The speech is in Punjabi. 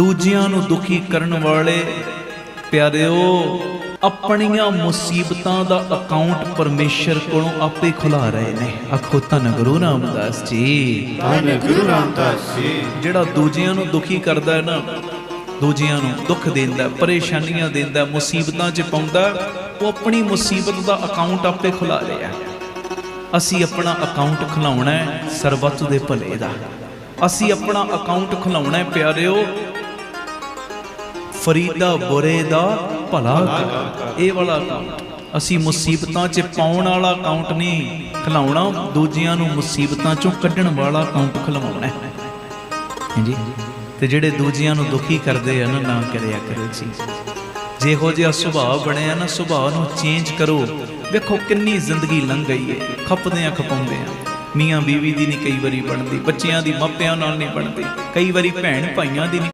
ਦੂਜਿਆਂ ਨੂੰ ਦੁਖੀ ਕਰਨ ਵਾਲੇ ਪਿਆਰਿਓ ਆਪਣੀਆਂ ਮੁਸੀਬਤਾਂ ਦਾ ਅਕਾਊਂਟ ਪਰਮੇਸ਼ਰ ਕੋਲੋਂ ਆਪੇ ਖੁਲਾ ਰਹੇ ਨੇ। ਆਖੋ ਧੰਨ ਗੁਰੂ ਰਾਮਦਾਸ ਜੀ। ਧੰਨ ਗੁਰੂ ਰਾਮਦਾਸ ਜੀ। ਜਿਹੜਾ ਦੂਜਿਆਂ ਨੂੰ ਦੁਖੀ ਕਰਦਾ ਹੈ ਨਾ ਦੂਜਿਆਂ ਨੂੰ ਦੁੱਖ ਦਿੰਦਾ ਪਰੇਸ਼ਾਨੀਆਂ ਦਿੰਦਾ ਮੁਸੀਬਤਾਂ 'ਚ ਪਾਉਂਦਾ ਉਹ ਆਪਣੀ ਮੁਸੀਬਤ ਦਾ ਅਕਾਊਂਟ ਆਪੇ ਖੁਲਾ ਰਿਹਾ। ਅਸੀਂ ਆਪਣਾ ਅਕਾਊਂਟ ਖੁਲਾਉਣਾ ਹੈ ਸਰਬੱਤ ਦੇ ਭਲੇ ਦਾ। ਅਸੀਂ ਆਪਣਾ ਅਕਾਊਂਟ ਖੁਲਾਉਣਾ ਹੈ ਪਿਆਰਿਓ ਫਰੀਦਾ ਬੁਰੇ ਦਾ ਭਲਾ ਕਰ। ਇਹ ਵਾਲਾ ਅਕਾਊਂਟ ਅਸੀਂ ਮੁਸੀਬਤਾਂ 'ਚ ਪਾਉਣ ਵਾਲਾ ਅਕਾਊਂਟ ਨਹੀਂ, ਖਿਲਾਉਣਾ ਦੂਜਿਆਂ ਨੂੰ ਮੁਸੀਬਤਾਂ 'ਚੋਂ ਕੱਢਣ ਵਾਲਾ ਅਕਾਊਂਟ ਖਿਲਾਉਣਾ ਹੈ। ਹਾਂਜੀ? ਤੇ ਜਿਹੜੇ ਦੂਜਿਆਂ ਨੂੰ ਦੁਖੀ ਕਰਦੇ ਹਨ, ਨਾ ਕਰਿਆ ਕਰੋ ਜੀ। ਜਿਹੋ ਜਿਹਾ ਸੁਭਾਅ ਬਣਿਆ ਨਾ, ਸੁਭਾਅ ਨੂੰ ਚੇਂਜ ਕਰੋ। ਵੇਖੋ ਕਿੰਨੀ ਜ਼ਿੰਦਗੀ ਲੰਘ ਗਈ ਹੈ ਖੱਪਦੇ ਆ ਖਪਾਉਂਦੇ ਆ ਮੀਆਂ ਬੀਵੀ ਦੀ ਨਹੀਂ ਕਈ ਵਾਰੀ ਬਣਦੀ, ਬੱਚਿਆਂ ਦੀ ਮਾਪਿਆਂ ਨਾਲ ਨਹੀਂ ਬਣਦੀ। ਕਈ ਵਾਰੀ ਭੈਣ ਭਾਈਆਂ ਦੀ ਨਹੀਂ